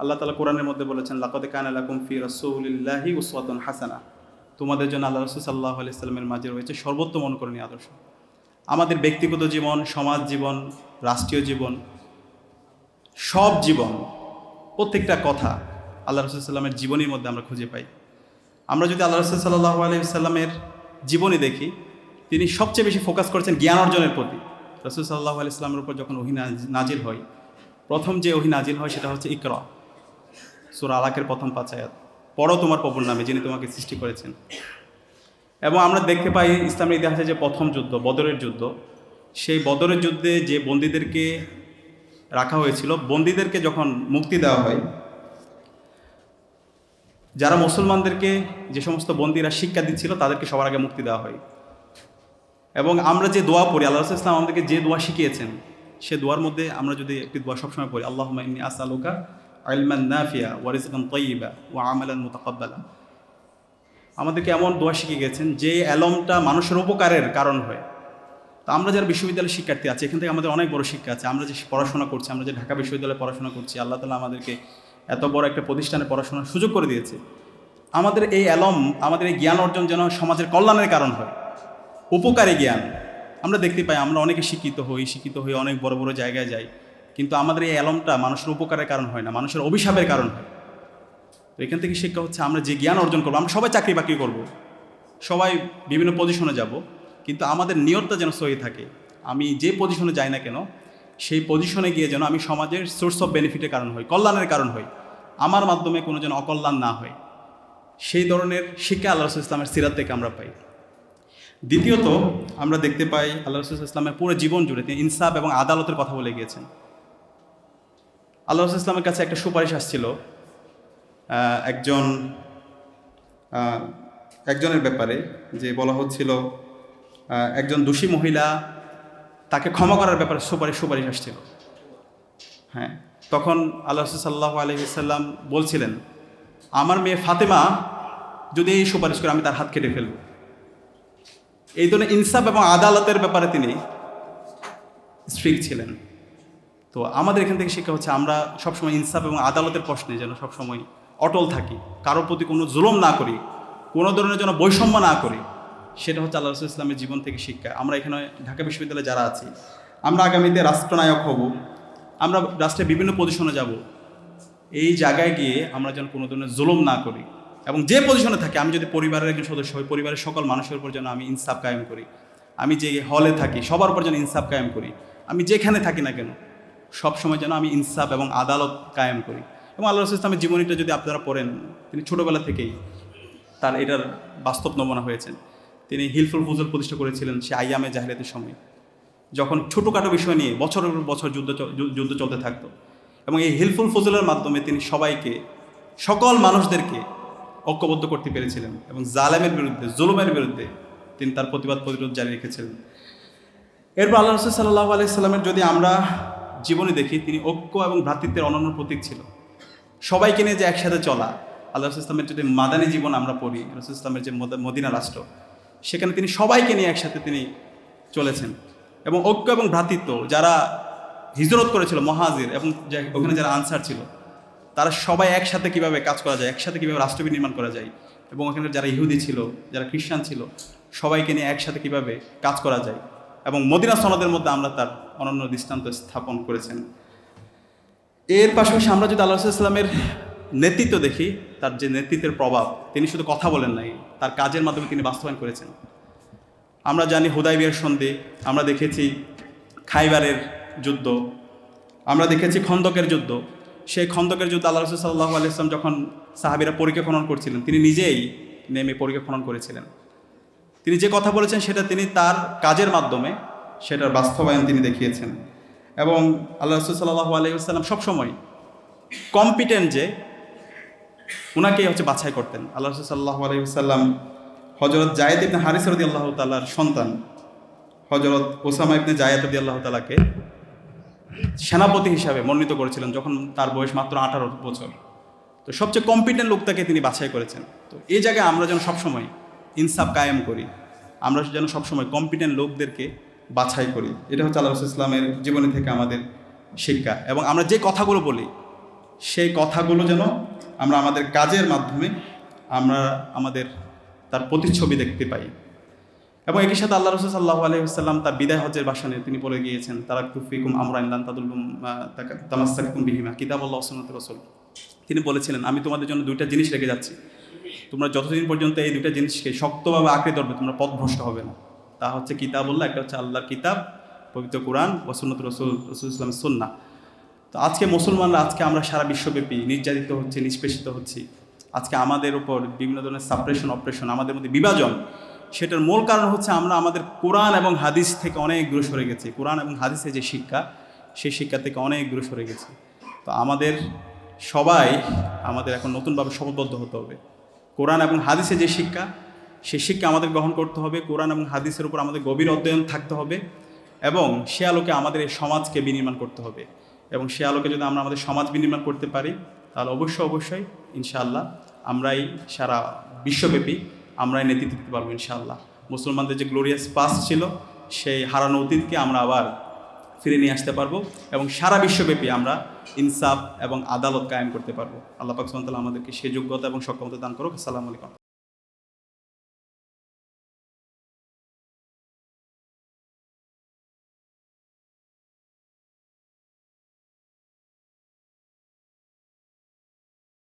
আল্লাহ তালা কোরআনের মধ্যে বলেছেন, লাকদে কান আলাকুম ফি রসুলিল্লাহি উসওয়াতুন হাসানা। তোমাদের জন্য আল্লাহ রসুল সাল্লাহ আলাইস্লামের মাঝে রয়েছে সর্বোত্তম অনুকরণীয় আদর্শ। আমাদের ব্যক্তিগত জীবন, সমাজ জীবন, রাষ্ট্রীয় জীবন, সব জীবন, প্রত্যেকটা কথা আল্লাহ রসুল সাল্লামের জীবনীর মধ্যে আমরা খুঁজে পাই। আমরা যদি আল্লাহ রসুল সাল্লাহ আলাইসাল্লামের জীবনী দেখি, তিনি সবচেয়ে বেশি ফোকাস করেছেন জ্ঞান অর্জনের প্রতি। রসুল সাল্লাহ আলি ইসলামের উপর যখন ওহি নাজিল হয়, প্রথম যে ওহি নাজিল হয় সেটা হচ্ছে ইকরা। সুরা আলাকের প্রথম পাঁচায়াত পড়ো তোমার প্রভুর নামে যিনি তোমাকে সৃষ্টি করেছেন। এবং আমরা দেখতে পাই ইসলামের ইতিহাসে যে প্রথম যুদ্ধ, বদরের যুদ্ধ, সেই বদরের যুদ্ধে যে বন্দীদেরকে রাখা হয়েছিল, বন্দীদেরকে যখন মুক্তি দেওয়া হয়, যারা মুসলমানদেরকে যে সমস্ত বন্দীরা শিক্ষা দিচ্ছিল, তাদেরকে সবার আগে মুক্তি দেওয়া হয়। এবং আমরা যে দোয়া পড়ি, আল্লাহ ইসলাম আমাদেরকে যে দোয়া শিখিয়েছেন, সে দোয়ার মধ্যে আমরা যদি একটি দোয়া সবসময় পড়ি আল্লাহ ইন্নি আসালুকা আলমান নাফিয়া ওয়ারিসকান তৈবা ও আমালান মুতাকাব্বালা আমাদেরকে এমন দোয়া শিখিয়ে গেছেন যে অ্যালমটা মানুষের উপকারের কারণ হয়। তো আমরা যারা বিশ্ববিদ্যালয়ের শিক্ষার্থী আছি, এখান থেকে আমাদের অনেক বড় শিক্ষা আছে। আমরা যে পড়াশোনা করছি, আমরা যে ঢাকা বিশ্ববিদ্যালয়ে পড়াশোনা করছি, আল্লাহ তালা আমাদেরকে এত বড় একটা প্রতিষ্ঠানে পড়াশোনার সুযোগ করে দিয়েছে। আমাদের এই অ্যালম, আমাদের এই জ্ঞান অর্জন যেন সমাজের কল্যাণের কারণ হয়। উপকারী জ্ঞান। আমরা দেখতে পাই, আমরা অনেকে শিক্ষিত হই, শিক্ষিত হয়ে অনেক বড় বড় জায়গায় যাই। কিন্তু আমাদের এই অ্যালমটা মানুষের উপকারের কারণ হয় না, মানুষের অভিশাপের কারণ হয়। তো এখান থেকে শিক্ষা হচ্ছে আমরা যে জ্ঞান অর্জন করব, আমরা সবাই চাকরি বাকরি করব, সবাই বিভিন্ন পজিশনে যাব, কিন্তু আমাদের নিয়তটা যেন সহি থাকে। আমি যে পজিশনে যাই না কেন, সেই পজিশনে গিয়ে যেন আমি সমাজের সোর্স অফ বেনিফিটের কারণ হই, কল্যাণের কারণ হই। আমার মাধ্যমে কোনো যেন অকল্যাণ না হয়। সেই ধরনের শিক্ষা আল্লাহ রসুল ইসলামের সিরাত থেকে আমরা পাই। দ্বিতীয়ত, আমরা দেখতে পাই আল্লাহ রসুল ইসলামের পুরো জীবন জুড়ে তিনি ইনসাফ এবং আদালতের কথা বলে গিয়েছেন। আল্লাহ ইসলামের কাছে একটা সুপারিশ আসছিল একজন একজনের ব্যাপারে, যে বলা হচ্ছিল একজন দোষী মহিলা তাকে ক্ষমা করার ব্যাপারে সুপারিশ সুপারিশ আসছিল। হ্যাঁ তখন আল্লাহ সাল্লাহ আলহিসাল্লাম বলছিলেন, আমার মেয়ে ফাতেমা, যদি এই সুপারিশ করে আমি তার হাত কেটে ফেলব। এই ধরনের ইনসাফ এবং আদালতের ব্যাপারে তিনি স্ট্রিক্ট ছিলেন। তো আমাদের এখান থেকে শিক্ষা হচ্ছে আমরা সবসময় ইনসাফ এবং আদালতের প্রশ্নে যেন সবসময় অটল থাকি, কারোর প্রতি কোনো জুলম না করি, কোনো ধরনের যেন বৈষম্য না করি, সেটা হচ্ছে আল্লাহ রসুল ইসলামের জীবন থেকে শিক্ষা। আমরা এখানে ঢাকা বিশ্ববিদ্যালয়ে যারা আছি, আমরা আগামীতে রাষ্ট্রনায়ক হব, আমরা রাষ্ট্রের বিভিন্ন পজিশনে যাব, এই জায়গায় গিয়ে আমরা যেন কোনো ধরনের জুলম না করি এবং যে পজিশনে থাকি, আমি যদি পরিবারের একজন সদস্য হই, পরিবারের সকল মানুষের উপর যেন আমি ইনসাফ কায়েম করি, আমি যে হলে থাকি, সবার উপর যেন ইনসাফ কায়েম করি, আমি যেখানে থাকি না কেন সব সময় যেন আমি ইনসাফ এবং আদালত কায়েম করি। এবং আল্লাহ রসুল ইসলামের জীবনীটা যদি আপনারা পড়েন, তিনি ছোটোবেলা থেকেই তার এটার বাস্তব নমুনা হয়েছেন। তিনি হিলফুল ফুজল প্রতিষ্ঠা করেছিলেন সে আইয়ামে জাহিরাতের সময়। যখন ছোটোখাটো বিষয় নিয়ে বছরের বছর যুদ্ধ যুদ্ধ চলতে থাকতো। এবং এই হিলফুল ফজলের মাধ্যমে তিনি সবাইকে, সকল মানুষদেরকে ঐক্যবদ্ধ করতে পেরেছিলেন এবং জালেমের বিরুদ্ধে, জুলুমের বিরুদ্ধে তিনি তার প্রতিবাদ প্রতিরোধ জারি রেখেছিলেন। এরপর আল্লাহ রসুল সাল্লাহ আলাইসাল্লামের যদি আমরা জীবনে দেখি তিনি ঐক্য এবং ভ্রাতৃত্বের অনন্য প্রতীক ছিল। সবাইকে নিয়ে যে একসাথে চলা, আল্লাহ ইসলামের যদি মাদানী জীবন আমরা পড়ি, রসুল ইসলামের যে মদ- মদিনা রাষ্ট্র, সেখানে তিনি সবাইকে নিয়ে একসাথে তিনি চলেছেন। এবং ঐক্য এবং ভ্রাতৃত্ব যারা হিজরত করেছিল, মহাজির এবং ওখানে যারা আনসার ছিল, তারা সবাই একসাথে কীভাবে কাজ করা যায়, একসাথে কীভাবে রাষ্ট্র নির্মাণ করা যায়, এবং ওখানে যারা ইহুদি ছিল, যারা খ্রিস্টান ছিল, সবাইকে নিয়ে একসাথে কীভাবে কাজ করা যায় এবং মদিনা সনদের মধ্যে আমরা তার অনন্য দৃষ্টান্ত স্থাপন করেছেন। এর পাশাপাশি আমরা যদি আল্লাহ ইসলামের নেতৃত্ব দেখি, তার যে নেতৃত্বের প্রভাব, তিনি শুধু কথা বলেন নাই, তার কাজের মাধ্যমে তিনি বাস্তবায়ন করেছেন। আমরা জানি হুদাইবিয়ার সন্ধি, আমরা দেখেছি খাইবারের যুদ্ধ, আমরা দেখেছি খন্দকের যুদ্ধ। সেই খন্দকের যুদ্ধ আল্লাহ রসুল সাল্লাহ আলাইসলাম যখন সাহাবিরা পরীক্ষা খনন করছিলেন, তিনি নিজেই নেমে পরীক্ষা খনন করেছিলেন। তিনি যে কথা বলেছেন সেটা তিনি তার কাজের মাধ্যমে সেটার বাস্তবায়ন তিনি দেখিয়েছেন। এবং আল্লাহ রসুল সাল্লাহ আলাইসাল্লাম সবসময় কম্পিটেন্ট যে ওনাকেই হচ্ছে বাছাই করতেন। আল্লাহ রসুল সাল্লাহ আলাইসাল্লাম হজরত জায়েদ ইবনে হারিস রদি আল্লাহ তালার সন্তান। হজরত ওসামা ইবনে জায়েদ আল্লাহ তালাকে সেনাপতি হিসাবে মনোনীত করেছিলেন যখন তার বয়স মাত্র আঠারো বছর। তো সবচেয়ে কম্পিটেন্ট লোকটাকে তিনি বাছাই করেছেন। তো এই জায়গায় আমরা যেন সবসময় ইনসাফ কায়েম করি। আমরা যেন সবসময় কম্পিটেন্ট লোকদেরকে বাছাই করি। এটা হচ্ছে আল্লাহ রসুল ইসলামের জীবনী থেকে আমাদের শিক্ষা। এবং আমরা যে কথাগুলো বলি, সেই কথাগুলো যেন আমরা আমাদের কাজের মাধ্যমে আমরা আমাদের তার প্রতিচ্ছবি দেখতে পাই। এবং একই সাথে আল্লাহ রসুল সাল্লাহ আলহিহাল্লাম তার বিদায় হজের বাসনে তিনি বলে গিয়েছেন তারা কুফিকুম আমরা ইল্লান তাদুল্লুম তামাস্তাকুম বিহিমা কিতাব আল্লাহ রসুল। তিনি বলেছিলেন, আমি তোমাদের জন্য দুইটা জিনিস রেখে যাচ্ছি। তোমরা যতদিন পর্যন্ত এই দুইটা জিনিসকে শক্তভাবে আঁকড়ে ধরবে, তোমরা পথভ্রষ্ট হবে না। তা হচ্ছে কিতাবুল্লাহ, একটা হচ্ছে আল্লাহর কিতাব, পবিত্র কোরআন ওসুন্নত রসুল রসুল ইসলামের সন্না। তো আজকে মুসলমানরা, আজকে আমরা সারা বিশ্বব্যাপী নির্যাতিত হচ্ছে, নিষ্পেষিত হচ্ছি। আজকে আমাদের উপর বিভিন্ন ধরনের সাপ্রেশন অপারেশন আমাদের মধ্যে বিভাজন, সেটার মূল কারণ হচ্ছে আমরা আমাদের কোরআন এবং হাদিস থেকে অনেক দূরে সরে গেছি। কোরআন এবং হাদিসের যে শিক্ষা, সেই শিক্ষা থেকে অনেক দূরে সরে গেছি। তো আমাদের সবাই আমাদের এখন নতুনভাবে শপথবদ্ধ হতে হবে। কোরআন এবং হাদিসের যে শিক্ষা, সেই শিক্ষা আমাদের গ্রহণ করতে হবে। কোরআন এবং হাদিসের উপর আমাদের গভীর অধ্যয়ন থাকতে হবে এবং সে আলোকে আমাদের এই সমাজকে বিনির্মাণ করতে হবে। এবং সে আলোকে যদি আমরা আমাদের সমাজ বিনির্মাণ করতে পারি, তাহলে অবশ্যই অবশ্যই, ইনশাআল্লাহ, আমরাই সারা বিশ্বব্যাপী আমরাই নেতৃত্ব দিতে পারব, ইনশাআল্লাহ। মুসলমানদের যে গ্লোরিয়াস পাস ছিল, সেই হারানো অতীতকে আমরা আবার ফিরে নিয়ে আসতে পারব এবং সারা বিশ্বব্যাপী আমরা ইনসাফ এবং আদালত কায়েম করতে পারব। আল্লাহ পাক সুবহানাহু আমাদেরকে সে যোগ্যতা এবং সক্ষমতা দান করুক। আসসালামু আলাইকুম।